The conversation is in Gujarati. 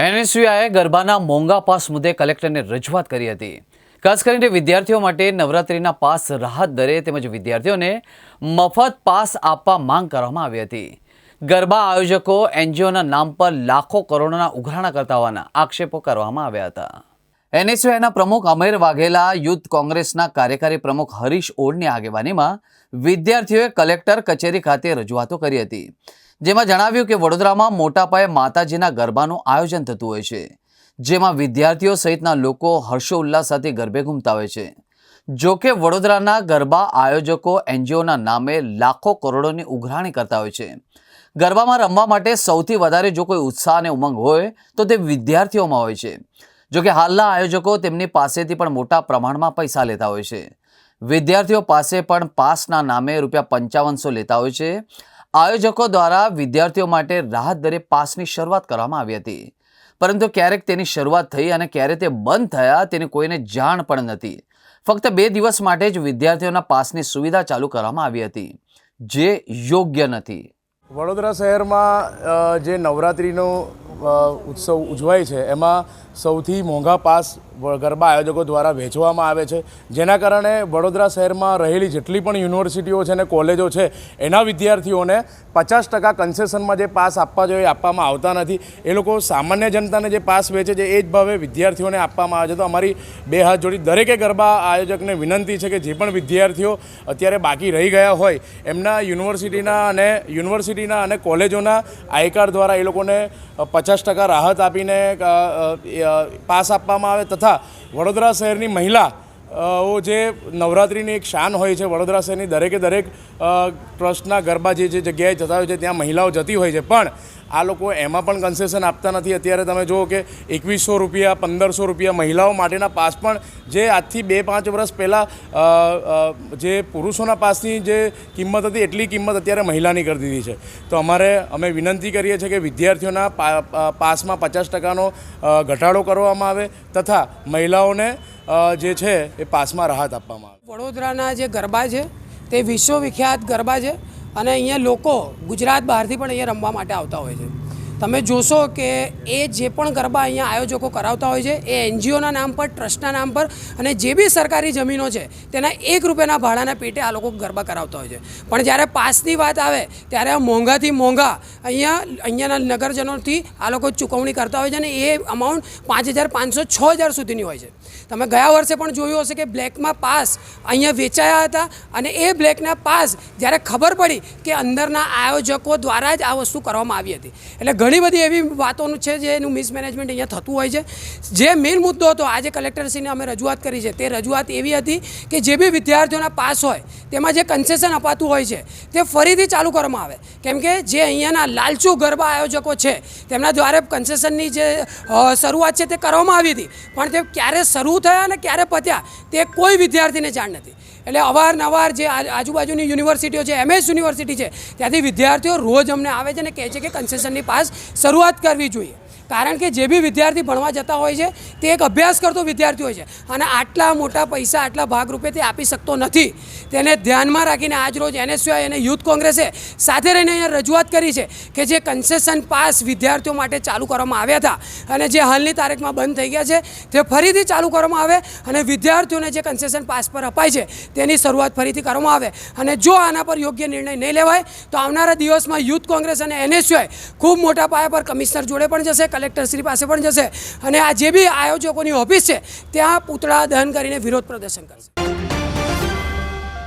એનએસયુઆઈએ ગરબાના મોંઘા પાસ મુદ્દે કલેક્ટરને રજૂઆત કરી હતી. ખાસ કરીને વિદ્યાર્થીઓ માટે નવરાત્રિના પાસ રાહત દરે તેમજ વિદ્યાર્થીઓને મફત પાસ આપવા માંગ કરવામાં આવી હતી. ગરબા આયોજકો એનજીઓના નામ પર લાખો કરોડોના ઉઘરાણા કરતા હોવાના આક્ષેપો કરવામાં આવ્યા હતા. એનએસયુઆઈના પ્રમુખ અમેર વાઘેલા, યુથ કોંગ્રેસના કાર્યકારી પ્રમુખ હરીશ ઓળની આગેવાનીમાં વિદ્યાર્થીઓએ કલેક્ટર કચેરી ખાતે રજૂઆતો કરી હતી. જેમાં જણાવ્યું કે વડોદરામાં મોટા પાયે માતાજીના ગરબાનું આયોજન થતું હોય છે, જેમાં વિદ્યાર્થીઓ સહિતના લોકો હર્ષોલ્લાસ સાથે ગરબે ઘૂમતા હોય છે. જો કે વડોદરાના ગરબા આયોજકો એનજીઓના નામે લાખો કરોડોની ઉઘરાણી કરતા હોય છે. ગરબામાં રમવા માટે સૌથી વધારે જો કોઈ ઉત્સાહ અને ઉમંગ હોય, તો તે વિદ્યાર્થીઓમાં હોય છે. જોકે હાલના આયોજકો તેમની પાસેથી પણ મોટા પ્રમાણમાં પૈસા લેતા હોય છે. વિદ્યાર્થીઓ પાસે પણ પાસના નામે રૂપિયા પંચાવનસો લેતા હોય છે. આયોજકો દ્વારા વિદ્યાર્થીઓ માટે રાહત દરે પાસની શરૂઆત કરવામાં આવી હતી. પરંતુ ક્યારેક તેની શરૂઆત થઈ અને ક્યારે તે બંધ થયા તેની કોઈને જાણ પણ નથી. ફક્ત બે દિવસ માટે જ વિદ્યાર્થીઓના પાસની સુવિધા ચાલુ કરવામાં આવી હતી, જે યોગ્ય નથી. વડોદરા શહેરમાં જે નવરાત્રિનો ઉત્સવ ઉજવાય છે. એમાં સૌથી મોંઘા પાસ ગરબા આયોજકો દ્વારા વેચવામાં આવે છે. જેના કારણે વડોદરા શહેરમાં રહેલી જેટલી પણ યુનિવર્સિટીઓ છે અને કોલેજો છે, એના વિદ્યાર્થીઓને પચાસ ટકા કન્સેશનમાં જે પાસ આપવા જોઈએ આપવામાં આવતા નથી. એ લોકો સામાન્ય જનતાને જે પાસ વેચે છે, એ જ ભાવે વિદ્યાર્થીઓને આપવામાં આવે છે. તો અમારી બે હાથ જોડી દરેકે ગરબા આયોજકને વિનંતી છે કે જે પણ વિદ્યાર્થીઓ અત્યારે બાકી રહી ગયા હોય, એમના યુનિવર્સિટીના અને યુનિવર્સિટીના અને કોલેજોના આઈ કાર્ડ દ્વારા એ લોકોને પચાસ ટકા રાહત આપીને પાસ આપવામાં આવે તથા વડોદરા શહેરની મહિલા ઓ જે નવરાત્રિની એક શાન હોય છે, વડોદરા શહેરની દરેકે દરેક ટ્રસ્ટના ગરબા જે જે જગ્યાએ જતા હોય છે, ત્યાં મહિલાઓ જતી હોય છે. પણ આ લોકો એમાં પણ કન્સેશન આપતા નથી. અત્યારે તમે જુઓ કે એકવીસો રૂપિયા, પંદરસો રૂપિયા મહિલાઓ માટેના પાસ પણ જે આજથી બે પાંચ વર્ષ પહેલાં જે પુરુષોના પાસની જે કિંમત હતી, એટલી કિંમત અત્યારે મહિલાની કરી દીધી છે. તો અમારે, અમે વિનંતી કરીએ છીએ કે વિદ્યાર્થીઓના પાસમાં પચાસ ટકાનો ઘટાડો કરવામાં આવે તથા મહિલાઓને જે છે એ પાસમાં રાહત આપવામાં આવે. વડોદરાના જે ગરબા છે, તે વિશ્વવિખ્યાત ગરબા છે. અને અહીંયા લોકો ગુજરાત બહારથી પણ અહીંયા રમવા માટે આવતા હોય છે. તમે જોશો કે એ જે પણ ગરબા અહીંયા આયોજકો કરાવતા હોય છે, એ એનજીઓના નામ પર, ટ્રસ્ટના નામ પર અને જે બી સરકારી જમીનો છે, તેના એક રૂપિયાના ભાડાના પેટે આ લોકો ગરબા કરાવતા હોય છે. પણ જ્યારે પાસની વાત આવે, ત્યારે આ મોંઘાથી મોંઘા અહીંયા, અહીંયાના નગરજનોથી આ લોકો ચૂકવણી કરતા હોય છે અને એ અમાઉન્ટ પાંચ હજાર પાંચસો છ હજાર સુધીની હોય છે. તમે ગયા વર્ષે પણ જોયું હશે કે બ્લેકમાં પાસ અહીંયા વેચાયા હતા અને એ બ્લેકના પાસ જ્યારે ખબર પડી કે અંદરના આયોજકો દ્વારા જ આ વસ્તુ કરવામાં આવી હતી. એટલે ઘણી બધી એવી વાતોનું છે જે એનું મિસમેનેજમેન્ટ અહીંયા થતું હોય છે. જે મેઇન મુદ્દો હતો, આજે કલેક્ટરશ્રીને અમે રજૂઆત કરી છે. તે રજૂઆત એવી હતી કે જે બી વિદ્યાર્થીઓના પાસ હોય, તેમાં જે કન્સેશન અપાતું હોય છે, તે ફરીથી ચાલુ કરવામાં આવે. કેમ કે જે અહીંયાના લાલચુ ગરબા આયોજકો છે, તેમના દ્વારા કન્સેશનની જે શરૂઆત છે તે કરવામાં આવી હતી. પણ તે ક્યારે શરૂ થયા અને ક્યારે પત્યા તે કોઈ વિદ્યાર્થીને જાણ નથી. એટલે અવારનવાર જે આજુબાજુની યુનિવર્સિટીઓ છે, એમએસ યુનિવર્સિટી છે, ત્યાંથી વિદ્યાર્થીઓ રોજ અમને આવે છે અને કહે છે કે કન્સેશનની પાસ શરૂઆત કરવી જોઈએ. કારણ કે જે બી વિદ્યાર્થી ભણવા જતા હોય છે, તે એક અભ્યાસ કરતો વિદ્યાર્થી હોય છે. અને આટલા મોટા પૈસા, આટલા ભાગરૂપે તે આપી શકતો નથી. તેને ધ્યાનમાં રાખીને આજ રોજ એનએસયુઆઈ અને યુથ કોંગ્રેસે સાથે રહીને અહીંયા રજૂઆત કરી છે કે જે કન્સેશન પાસ વિદ્યાર્થીઓ માટે ચાલુ કરવામાં આવ્યા હતા અને જે હાલની તારીખમાં બંધ થઈ ગયા છે, તે ફરીથી ચાલુ કરવામાં આવે અને વિદ્યાર્થીઓને જે કન્સેશન પાસ પર અપાય છે, તેની શરૂઆત ફરીથી કરવામાં આવે. અને જો આના પર યોગ્ય નિર્ણય નહીં લેવાય, તો આવનારા દિવસમાં યુથ કોંગ્રેસ અને એનએસયુઆઈ ખૂબ મોટા પાયા પર કમિશનર જોડે પણ જશે કલેક્ટરશ્રી પાસે પણ જશે અને આ જે બી આયોજકોની ઓફિસ છે, ત્યાં પૂતળા દહન કરીને વિરોધ પ્રદર્શન કરશે.